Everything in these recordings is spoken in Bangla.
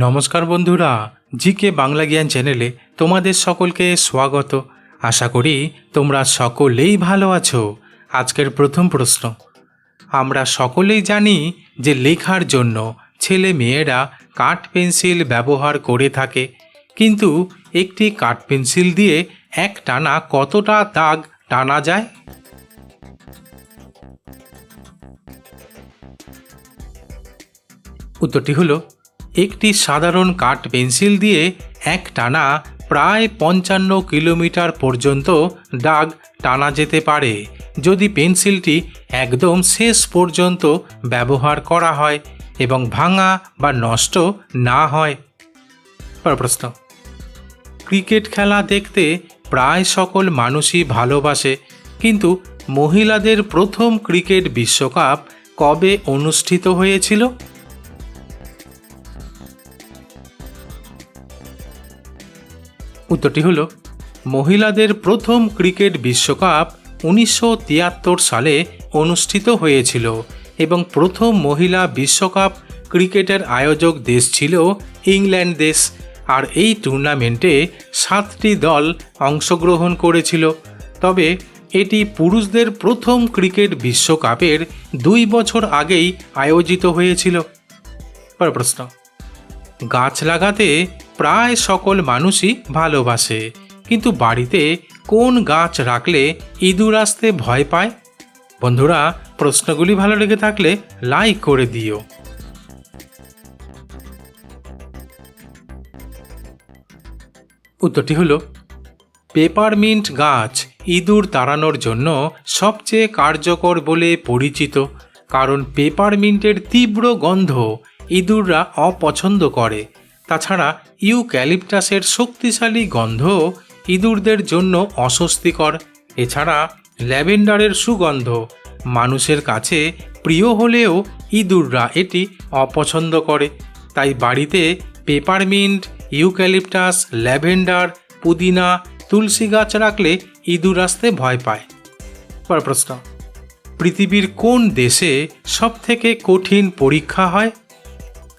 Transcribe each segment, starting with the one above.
নমস্কার বন্ধুরা, জিকে বাংলা জ্ঞান চ্যানেলে তোমাদের সকলকে স্বাগত। আশা করি তোমরা সকলেই ভালো আছো। আজকের প্রথম প্রশ্ন, আমরা সকলেই জানি যে লেখার জন্য ছেলে মেয়েরা কাঠ পেন্সিল ব্যবহার করে থাকে, কিন্তু একটি কাঠ পেন্সিল দিয়ে এক টানা কতটা দাগ টানা যায়? উত্তরটি হলো একটি সাধারণ কাঠ পেন্সিল দিয়ে এক টানা প্রায় পঞ্চান্ন কিলোমিটার পর্যন্ত দাগ টানা যেতে পারে। যদি পেন্সিলটি একদম শেষ পর্যন্ত ব্যবহার করা হয় এবং ভাঙা বা নষ্ট না হয়। প্রশ্ন। ক্রিকেট খেলা দেখতে প্রায় সকল মানুষই ভালোবাসে, কিন্তু মহিলাদের প্রথম ক্রিকেট বিশ্বকাপ কবে অনুষ্ঠিত হয়েছিল? উত্তরটি হল, মহিলাদের প্রথম ক্রিকেট বিশ্বকাপ উনিশশো তিয়াত্তর সালে অনুষ্ঠিত হয়েছিল এবং প্রথম মহিলা বিশ্বকাপ ক্রিকেটের আয়োজক দেশ ছিল ইংল্যান্ড দেশ। আর এই টুর্নামেন্টে সাতটি দল অংশগ্রহণ করেছিল। তবে এটি পুরুষদের প্রথম ক্রিকেট বিশ্বকাপের দুই বছর আগেই আয়োজিত হয়েছিল। প্রশ্ন, গাছ লাগাতে প্রায় সকল মানুষই ভালোবাসে। কিন্তু বাড়িতে কোন গাছ রাখলে ইঁদুর আসতে ভয় পায়? বন্ধুরা, প্রশ্নগুলি ভালো লেগে থাকলে লাইক করে দিও। উত্তরটি হলো, পেপারমিন্ট গাছ ইঁদুর তাড়ানোর জন্য সবচেয়ে কার্যকর বলে পরিচিত, কারণ পেপারমিন্টের তীব্র গন্ধ ইঁদুররা অপছন্দ করে। তাছাড়া ইউক্যালিপটাসের শক্তিশালী গন্ধ ইঁদুরদের জন্য অস্বস্তিকর। এছাড়া ল্যাভেন্ডারের সুগন্ধ, মানুষের কাছে প্রিয় হলেও ইঁদুররা এটি অপছন্দ করে। তাই বাড়িতে পেপারমিন্ট, ইউক্যালিপটাস, ল্যাভেন্ডার, পুদিনা, তুলসী গাছ রাখলে ইঁদুর আসতে ভয় পায়। পর প্রশ্ন, পৃথিবীর কোন দেশে সবথেকে কঠিন পরীক্ষা হয়?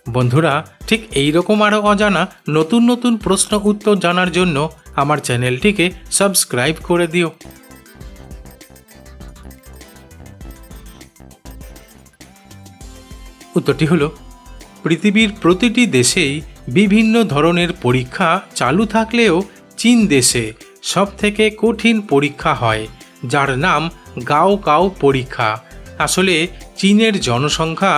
বন্ধুরা, ঠিক এই রকম আরও অজানা নতুন নতুন প্রশ্ন উত্তর জানার জন্য আমার চ্যানেলটিকে সাবস্ক্রাইব করে দিও। উত্তরটি হলো, পৃথিবীর প্রতিটি দেশেই বিভিন্ন ধরনের পরীক্ষা চালু থাকলেও চীন দেশে সবথেকে কঠিন পরীক্ষা হয়, যার নাম গাও কাও পরীক্ষা। আসলে চীনের জনসংখ্যা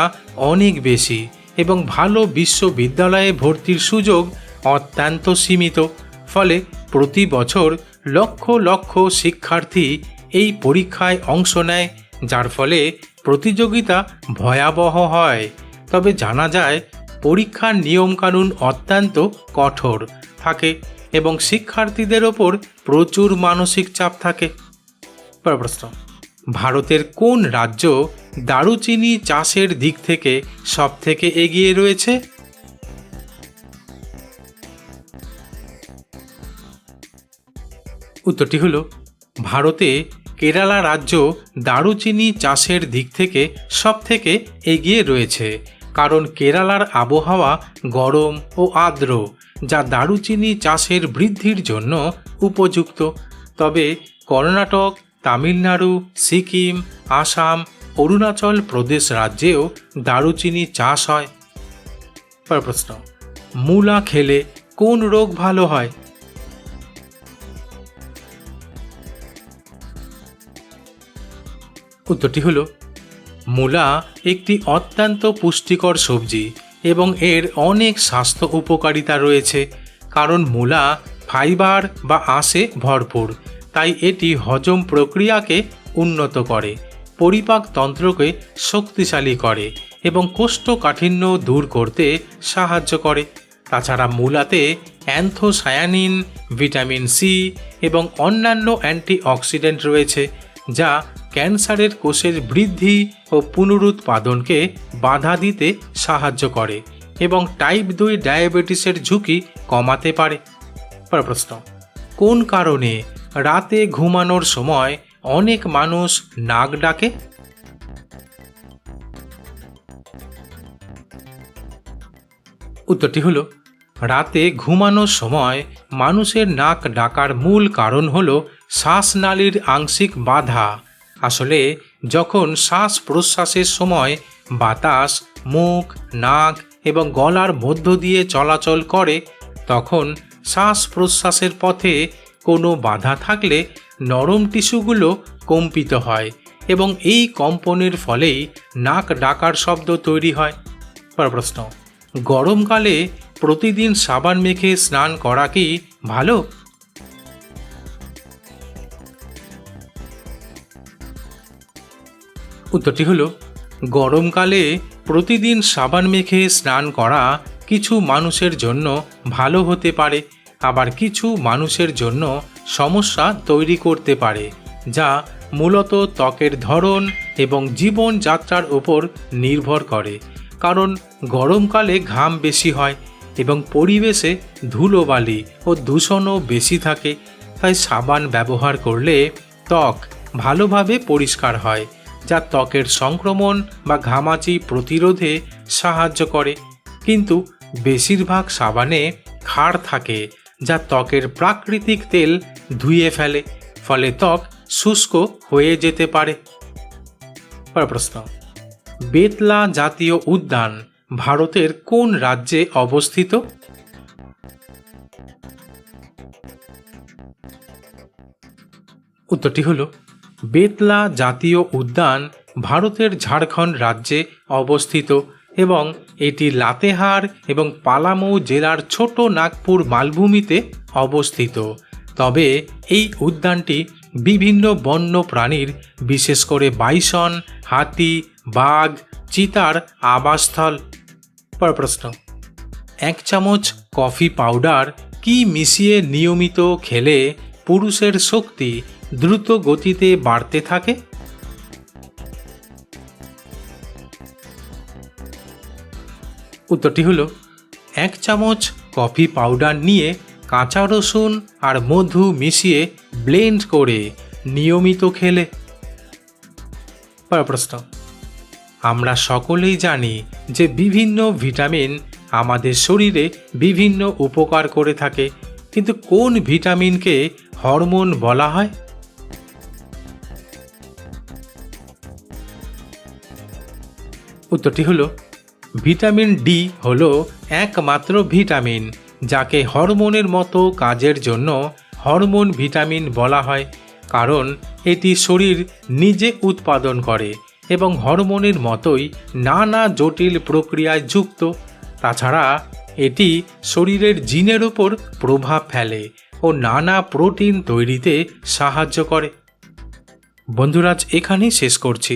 অনেক বেশি এবং ভালো বিশ্ববিদ্যালয়ে ভর্তির সুযোগ অত্যন্ত সীমিত, ফলে প্রতি বছর লক্ষ লক্ষ শিক্ষার্থী এই পরীক্ষায় অংশ নেয়, যার ফলে প্রতিযোগিতা ভয়াবহ হয়। তবে জানা যায়, পরীক্ষার নিয়মকানুন অত্যন্ত কঠোর থাকে এবং শিক্ষার্থীদের ওপর প্রচুর মানসিক চাপ থাকে। প্রশ্ন। ভারতের কোন রাজ্য দারুচিনি চাষের দিক থেকে সব থেকে এগিয়ে রয়েছে? উত্তরটি হলো, ভারতে কেরালা রাজ্য দারুচিনি চাষের দিক থেকে সব থেকে এগিয়ে রয়েছে, কারণ কেরালার আবহাওয়া গরম ও আর্দ্র, যা দারুচিনি চাষের বৃদ্ধির জন্য উপযুক্ত। তবে কর্ণাটক তামিলনাড়ু, সিকিম, আসাম, অরুণাচল প্রদেশ রাজ্যেও দারুচিনি চাষ হয়। প্রশ্ন, মূলা খেলে কোন রোগ ভালো হয়? উত্তরটি হলো, মূলা একটি অত্যন্ত পুষ্টিকর সবজি এবং এর অনেক স্বাস্থ্য উপকারিতা রয়েছে, কারণ মূলা ফাইবার বা আঁশে ভরপুর। তাই এটি হজম প্রক্রিয়াকে উন্নত করে, পরিপাক তন্ত্রকে শক্তিশালী করে এবং কোষ্ঠকাঠিন্য দূর করতে সাহায্য করে। তাছাড়া মূলাতে অ্যান্থোসায়ানিন, ভিটামিন সি এবং অন্যান্য অ্যান্টিঅক্সিডেন্ট রয়েছে, যা ক্যান্সারের কোষের বৃদ্ধি ও পুনরুৎপাদনকে বাধা দিতে সাহায্য করে এবং টাইপ দুই ডায়াবেটিসের ঝুঁকি কমাতে পারে। প্রশ্ন, কোন কারণে রাতে ঘুমানোর সময় অনেক মানুষ নাক ডাকে। উত্তরটি হলো, রাতে ঘুমানোর সময় মানুষের নাক ডাকার মূল কারণ হলো শ্বাসনালীর আংশিক বাধা। আসলে, যখন শ্বাস প্রশ্বাসের সময় বাতাস, মুখ, নাক এবং গলার মধ্য দিয়ে চলাচল করে, তখন শ্বাস প্রশ্বাসের পথে কোনো বাধা থাকলে নরম টিস্যুগুলো কম্পিত হয় এবং এই কম্পনের ফলেই নাক ডাকার শব্দ তৈরি হয়। পরের প্রশ্ন, গরমকালে প্রতিদিন সাবান মেখে স্নান করা কি ভালো? উত্তরটি হলো, গরমকালে প্রতিদিন সাবান মেখে স্নান করা কিছু মানুষের জন্য ভালো হতে পারে। আবার কিছু মানুষের জন্য সমস্যা তৈরি করতে পারে, যা মূলত ত্বকের ধরন এবং জীবনযাত্রার উপর নির্ভর করে। কারণ গরমকালে ঘাম বেশি হয় এবং পরিবেশে ধুলোবালি ও দূষণও বেশি থাকে, তাই সাবান ব্যবহার করলে ত্বক ভালোভাবে পরিষ্কার হয়, যা ত্বকের সংক্রমণ বা ঘামাচি প্রতিরোধে সাহায্য করে। কিন্তু বেশিরভাগ সাবানে ক্ষার থাকে যা ত্বকের প্রাকৃতিক তেল ধুয়ে ফেলে, ফলে ত্বক শুষ্ক হয়ে যেতে পারে। প্রশ্ন, বেতলা জাতীয় উদ্যান ভারতের কোন রাজ্যে অবস্থিত? উত্তরটি হল, বেতলা জাতীয় উদ্যান ভারতের ঝাড়খণ্ড রাজ্যে অবস্থিত। এবং এটি লাতেহার এবং পালামৌ জেলার ছোট নাগপুর মালভূমিতে অবস্থিত। তবে এই উদ্যানটি বিভিন্ন বন্য প্রাণীর, বিশেষ করে বাইসন, হাতি, বাঘ, চিতার আবাসস্থল। পর প্রশ্ন, এক চামচ কফি পাউডার কি মিশিয়ে নিয়মিত খেলে পুরুষের শক্তি দ্রুত গতিতে বাড়তে থাকে? উত্তরটি হলো, এক চামচ কফি পাউডার নিয়ে কাঁচা রসুন আর মধু মিশিয়ে ব্লেন্ড করে নিয়মিত খেলে। প্রশ্ন, আমরা সকলেই জানি যে বিভিন্ন ভিটামিন আমাদের শরীরে বিভিন্ন উপকার করে থাকে, কিন্তু কোন ভিটামিনকে হরমোন বলা হয়? উত্তরটি হলো ভিটামিন ডি হলো একমাত্র ভিটামিন, যাকে হরমোনের মতো কাজের জন্য হরমোন ভিটামিন বলা হয়, কারণ এটি শরীর নিজে উৎপাদন করে এবং হরমোনের মতোই নানা জটিল প্রক্রিয়ায় যুক্ত। তাছাড়া এটি শরীরের জিনের উপর প্রভাব ফেলে ও নানা প্রোটিন তৈরিতে সাহায্য করে। বন্ধুরাজ, এখানেই শেষ করছি।